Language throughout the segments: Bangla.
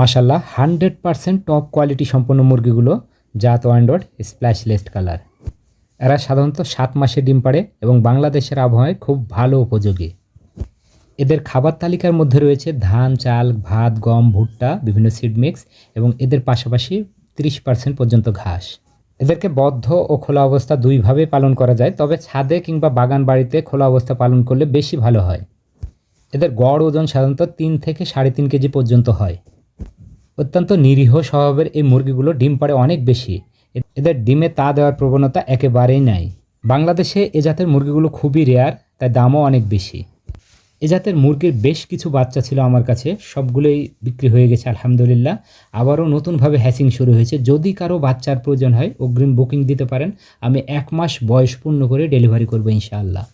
মাসাল্লাহ হান্ড্রেড পারসেন্ট টপ কোয়ালিটি সম্পন্ন মুরগিগুলো জাত ওয়ান্ডোড স্প্ল্যাশলেস্ট কালার এরা সাধারণত সাত মাসে ডিম পাড়ে এবং বাংলাদেশের আবহাওয়ায় খুব ভালো উপযোগী। এদের খাবার তালিকার মধ্যে রয়েছে ধান, চাল, ভাত, গম, ভুট্টা, বিভিন্ন সিড মিক্স এবং এদের পাশাপাশি ত্রিশ পার্সেন্ট পর্যন্ত ঘাস। এদেরকে বদ্ধ ও খোলা অবস্থা দুইভাবে পালন করা যায়, তবে ছাদে কিংবা বাগান বাড়িতে খোলা অবস্থা পালন করলে বেশি ভালো হয়। এদের গড় ওজন সাধারণত তিন থেকে সাড়ে তিন কেজি পর্যন্ত হয়। অত্যন্ত নিরীহ স্বভাবের এই মুরগিগুলো ডিম পাড়ে অনেক বেশি। এদের ডিমে তা দেওয়ার প্রবণতা একেবারেই নাই। বাংলাদেশে এ জাতের মুরগিগুলো খুবই রেয়ার তাই দামও অনেক বেশি। এ জাতের মুরগির বেশ কিছু বাচ্চা ছিল আমার কাছে, সবগুলোই বিক্রি হয়ে গেছে, আলহামদুলিল্লাহ। আবারও নতুনভাবে হ্যাসিং শুরু হয়েছে। যদি কারও বাচ্চার প্রয়োজন হয়, অগ্রিম বুকিং দিতে পারেন। আমি এক মাস বয়স পূর্ণ করে ডেলিভারি করব ইনশাআল্লাহ।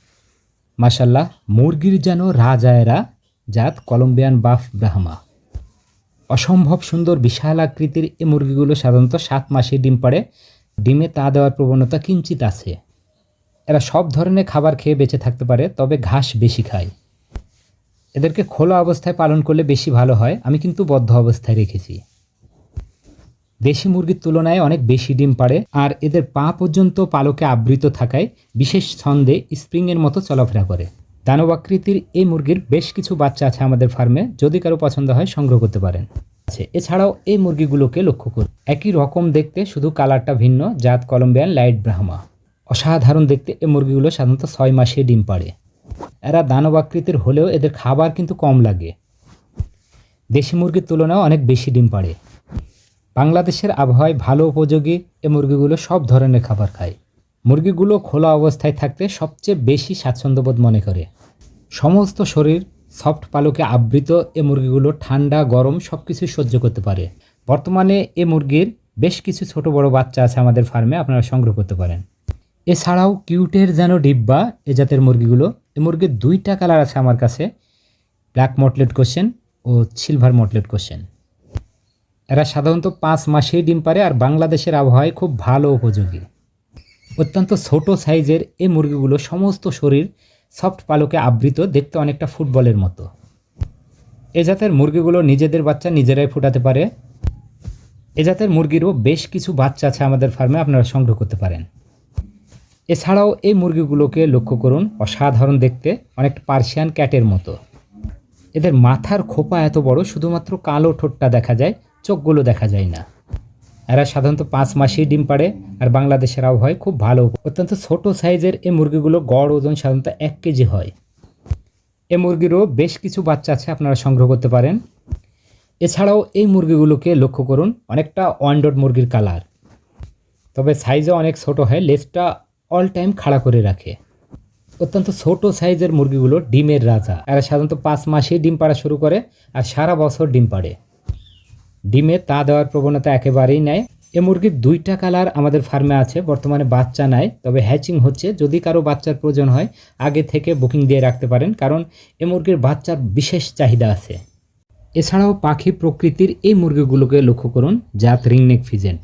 মাশাল্লাহ মুরগির যেন রাজায়রা, জাত কলম্বিয়ান বাফ ব্রাহ্মা। অসম্ভব সুন্দর বিশাল আকৃতির এই মুরগিগুলো সাধারণত সাত মাসে ডিম পাড়ে। ডিমে তা দেওয়ার প্রবণতা কিঞ্চিত আছে। এরা সব ধরনের খাবার খেয়ে বেঁচে থাকতে পারে, তবে ঘাস বেশি খায়। এদেরকে খোলা অবস্থায় পালন করলে বেশি ভালো হয়, আমি কিন্তু বদ্ধ অবস্থায় রেখেছি। দেশি মুরগির তুলনায় অনেক বেশি ডিম পাড়ে, আর এদের পা পর্যন্ত পালকে আবৃত থাকায় বিশেষ ছন্দে স্প্রিংয়ের মতো চলাফেরা করে। দানব আকৃতির এই মুরগির বেশ কিছু বাচ্চা আছে আমাদের ফার্মে, যদি কারও পছন্দ হয় সংগ্রহ করতে পারেন। আছে, এছাড়াও এই মুরগিগুলোকে লক্ষ্য করুন। একই রকম দেখতে, শুধু কালারটা ভিন্ন, জাত কলম্বিয়ান, লাইট ব্রাহ্মা। অসাধারণ দেখতে এই মুরগিগুলো সাধারণত ছয় মাসে ডিম পাড়ে। এরা দানব আকৃতির হলেও এদের খাবার কিন্তু কম লাগে। দেশি মুরগির তুলনায় অনেক বেশি ডিম পাড়ে। বাংলাদেশের আবহাওয়ায় ভালো উপযোগী এ মুরগিগুলো সব ধরনের খাবার খায়। মুরগিগুলো খোলা অবস্থায় থাকতে সবচেয়ে বেশি স্বাচ্ছন্দ্যবোধ মনে করে। সমস্ত শরীর সফট পালকে আবৃত, এ মুরগিগুলো ঠান্ডা, গরম সব কিছু সহ্য করতে পারে। বর্তমানে এ মুরগির বেশ কিছু ছোট বড় বাচ্চা আছে আমাদের ফার্মে, আপনারা সংগ্রহ করতে পারেন। এছাড়াও কিউটের যেন ডিব্বা এ জাতের মুরগিগুলো, এ মুরগির দুইটা কালার আছে আমার কাছে, ব্ল্যাক মটলেট কোশ্চেন ও সিলভার মটলেট কোশ্চেন। এরা সাধারণত পাঁচ মাসেই ডিম পারে আর বাংলাদেশের আবহাওয়ায় খুব ভালো উপযোগী। অত্যন্ত ছোট সাইজের এই মুরগিগুলো সমস্ত শরীর সফট পালকে আবৃত, দেখতে অনেকটা ফুটবলের মতো। এ জাতের মুরগিগুলো নিজেদের বাচ্চা নিজেরাই ফোটাতে পারে। এ জাতের মুরগিরও বেশ কিছু বাচ্চা আছে আমাদের ফার্মে, আপনারা সংগ্রহ করতে পারেন। এছাড়াও এই মুরগিগুলোকে লক্ষ্য করুন, অসাধারণ দেখতে, অনেকটা পার্সিয়ান ক্যাটের মতো। এদের মাথার খোপা এত বড়, শুধুমাত্র কালো ঠোঁটটা দেখা যায়, চোখগুলো দেখা যায় না। এরা সাধারণত পাঁচ মাসেই ডিম পাড়ে আর বাংলাদেশের আবহাওয়ায় খুব ভালো। অত্যন্ত ছোট সাইজের এই মুরগিগুলো গড় ওজন সাধারণত এক কেজি হয়। এই মুরগিরও বেশ কিছু বাচ্চা আছে, আপনারা সংগ্রহ করতে পারেন। এছাড়াও এই মুরগিগুলোকে লক্ষ্য করুন, অনেকটা ওয়ান্ডোড মুরগির কালার। তবে সাইজও অনেক ছোট হয়, লেজটা অল টাইম খাড়া করে রাখে। অত্যন্ত ছোট সাইজের মুরগিগুলো ডিমের রাজা। এরা সাধারণত পাঁচ মাসেই ডিম পাড়া শুরু করে আর সারা বছর ডিম পাড়ে। ডিমে তা দেওয়ার প্রবণতা একেবারেই নেয় এ মুরগির দুইটা কালার আমাদের ফার্মে আছে, বর্তমানে বাচ্চা নাই, তবে হ্যাচিং হচ্ছে। যদি কারও বাচ্চার প্রয়োজন হয়, আগে থেকে বুকিং দিয়ে রাখতে পারেন, কারণ এ মুরগির বাচ্চার বিশেষ চাহিদা আছে। এছাড়াও পাখি প্রকৃতির এই মুরগিগুলোকে লক্ষ্য করুন জাত রিংনেক ফিজেন্ট।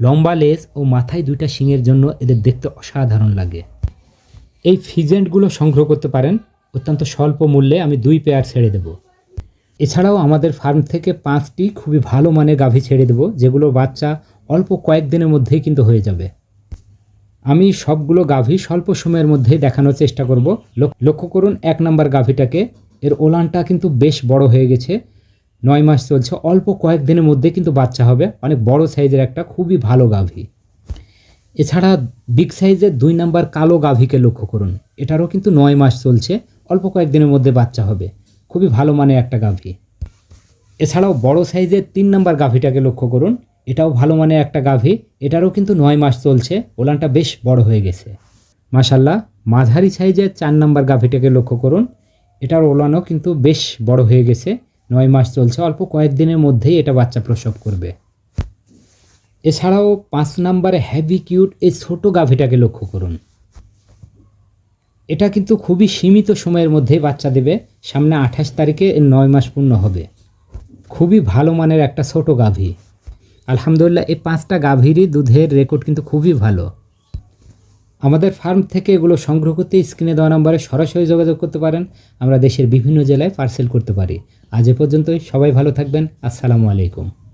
লম্বা লেজ ও মাথায় দুইটা শিঙের জন্য এদের দেখতে অসাধারণ লাগে। এই ফিজেন্টগুলো সংগ্রহ করতে পারেন। অত্যন্ত স্বল্প মূল্যে আমি দুই পেয়ার ছেড়ে দেব। এছাড়াও আমাদের ফার্ম থেকে পাঁচটি খুবই ভালো মানের গাভী ছেড়ে দেব, যেগুলো বাচ্চা অল্প কয়েকদিনের মধ্যেই কিন্তু হয়ে যাবে। আমি সবগুলো গাভী স্বল্প সময়ের মধ্যেই দেখানোর চেষ্টা করব। লক্ষ্য করুন, এক নাম্বার গাভীটাকে, এর ওলানটা কিন্তু বেশ বড় হয়ে গেছে। নয় মাস চলছে, অল্প কয়েকদিনের মধ্যে কিন্তু বাচ্চা হবে। অনেক বড় সাইজের একটা খুবই ভালো গাভী। এছাড়া বিগ সাইজের দুই নাম্বার কালো গাভীকে লক্ষ্য করুন। এটারও কিন্তু নয় মাস চলছে, অল্প কয়েকদিনের মধ্যে বাচ্চা হবে। খুবই ভালো মানের একটা গাভী। এছাড়াও বড় সাইজের তিন নাম্বার গাভীটাকে লক্ষ্য করুন। এটাও ভালো মানের একটা গাভী। এটারও কিন্তু নয় মাস চলছে। ওলানটা বেশ বড় হয়ে গেছে। মাশাল্লাহ, মাঝারি সাইজের চার নাম্বার গাভীটাকে লক্ষ্য করুন। এটার ওলানও কিন্তু বেশ বড় হয়ে গেছে। নয় মাস চলছে। অল্প কয়েকদিনের মধ্যেই এটা বাচ্চা প্রসব করবে। এছাড়াও পাঁচ নাম্বারে হ্যাভি কিউট এই ছোট গাভীটাকে লক্ষ্য করুন। এটা কিন্তু খুবই সীমিত সময়ের মধ্যেই বাচ্চা দেবে। সামনে আঠাশ তারিখে নয় মাস পূর্ণ হবে। খুবই ভালো মানের একটা ছোট গাভী। আলহামদুলিল্লাহ, এই পাঁচটা গাভীরই দুধের রেকর্ড কিন্তু খুবই ভালো। আমাদের ফার্ম থেকে এগুলো সংগ্রহ করতে স্ক্রিনে দেওয়া নম্বরে সরাসরি যোগাযোগ করতে পারেন। আমরা দেশের বিভিন্ন জেলায় পার্সেল করতে পারি। আজ এ পর্যন্তই। সবাই ভালো থাকবেন। আসসালামু আলাইকুম।